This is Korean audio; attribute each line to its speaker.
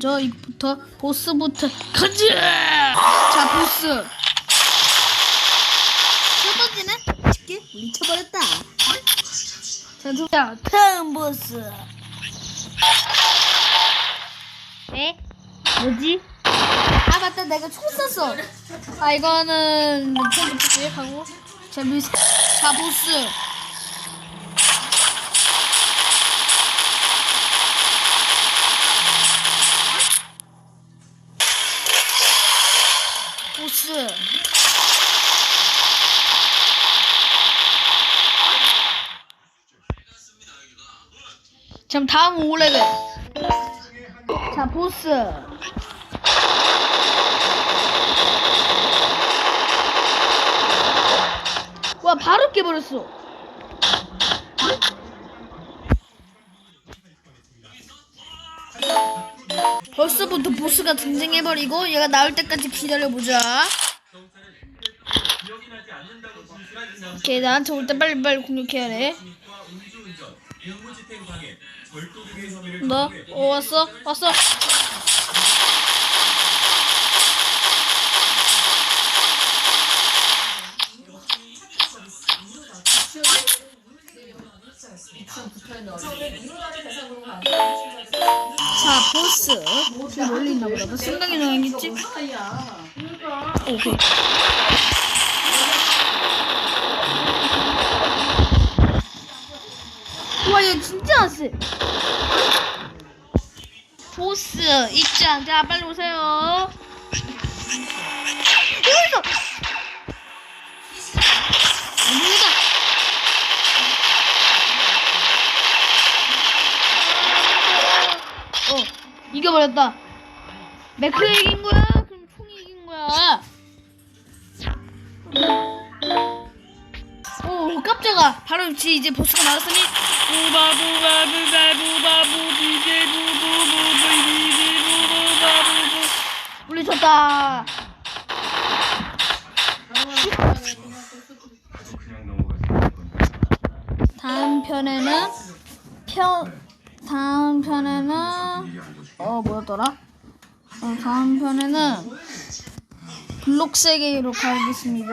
Speaker 1: 먼저 이부터 보스부터 가자. 자 보스. 첫 번째는 쉽게 물리쳐버렸다. 자, 다음 보스.
Speaker 2: 네?
Speaker 1: 뭐지? 아 맞다 내가 총 쐈어. 아 이거는 처음부터 계획하고 자 미. 자 보스. 보스. 그럼 다음 오레벨. 자 보스. 와 바로 깨버렸어. 벌써부터 보스가 등장해버리고 얘가 나올 때까지 기다려보자. 오케이 나한테 올 때 빨리빨리 공격해야 돼. 너? 어 왔어? 왔어? 자 보스. 지금 멀리 있나 보다 너 생각이 나겠지? 오케이 와 얘 진짜 세. 보스 입장 자 빨리 오세요 어 이겨버렸다. 매크 이긴 거야? 그럼 총이 이긴 거야? 오 깜짝아. 바로 지 이제 보스가 나왔으니. 물리쳤다. 다음 편에는 편 다음 편에는 어 뭐였더라? 어, 다음 편에는 블록 세계로 가겠습니다.